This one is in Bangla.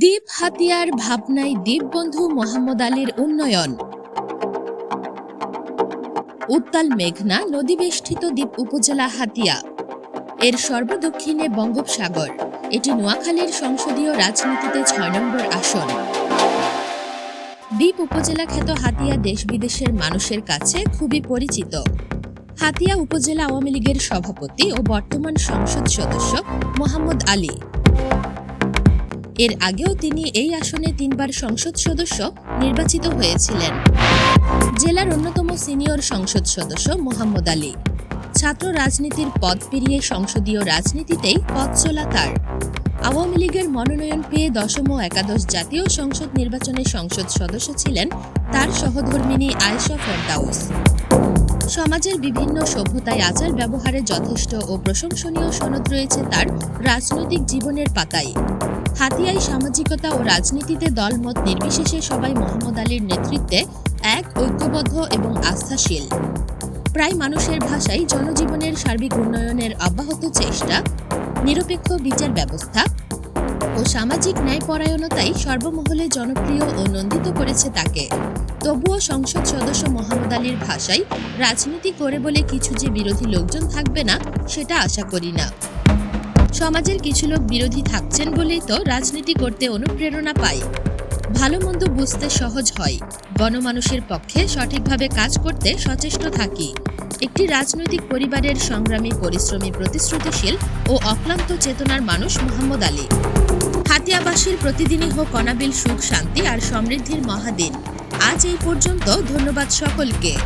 দ্বীপ হাতিয়ার ভাবনায় দ্বীপবন্ধু মোহাম্মদ আলীর উন্নয়ন। উত্তাল মেঘনা নদীবেষ্টিত দ্বীপ উপজেলা হাতিয়া। এর সর্বদক্ষিণে বঙ্গোপসাগর। এটি নোয়াখালীর সংসদীয় রাজনীতিতে ছয় নম্বর আসন। দ্বীপ উপজেলা খ্যাত হাতিয়া দেশ বিদেশের মানুষের কাছে খুবই পরিচিত। হাতিয়া উপজেলা আওয়ামী লীগের সভাপতি ও বর্তমান সংসদ সদস্য মোহাম্মদ আলী। এর আগেও তিনি এই আসনে তিনবার সংসদ সদস্য নির্বাচিত হয়েছিলেন। জেলার অন্যতম সিনিয়র সংসদ সদস্য মোহাম্মদ আলী। ছাত্র রাজনীতির পদ পেরিয়ে সংসদীয় রাজনীতিতেই পথ চলা তার। আওয়ামী লীগের মনোনয়ন পেয়ে দশম ও একাদশ জাতীয় সংসদ নির্বাচনে সংসদ সদস্য ছিলেন তার সহধর্মিনী আয়েশা ফেরদাউস। সমাজের বিভিন্ন সভ্যতায় আচার ব্যবহারে যথেষ্ট ও প্রশংসনীয় সনদ রয়েছে তার রাজনৈতিক জীবনের পাতায়। হাতিয়ায় সামাজিকতা ও রাজনীতিতে দলমত নির্বিশেষে সবাই মোহাম্মদ আলীর নেতৃত্বে এক, ঐক্যবদ্ধ এবং আস্থাশীল। প্রায় মানুষের ভাষায় জনজীবনের সার্বিক উন্নয়নের অব্যাহত চেষ্টা, নিরপেক্ষ বিচার ব্যবস্থা ও সামাজিক ন্যায়পরায়ণতাই সর্বমহলে জনপ্রিয় ও নন্দিত করেছে তাকে। তবুও সংসদ সদস্য মোহাম্মদ আলীর ভাষায় রাজনীতি করে বলে কিছু যে বিরোধী লোকজন থাকবে না, সেটা আশা করি না। সমাজের কিছু লোক বিরোধী থাকছেন বলেই তো রাজনীতি করতে অনুপ্রেরণা পাই ভালো মন্দ বুঝতে সহজ হয়। গণমানুষের পক্ষে সঠিকভাবে কাজ করতে সচেষ্ট থাকি। একটি রাজনৈতিক পরিবারের সংগ্রামী পরিশ্রমী প্রতিশ্রুতিশীল ও অক্লান্ত চেতনার মানুষ মোহাম্মদ আলী। হাতিয়াবাসীর প্রতিদিনই হোক অনাবিল সুখ শান্তি আর সমৃদ্ধির মহাদিন। আজ এই পর্যন্ত ধন্যবাদ সকলকে।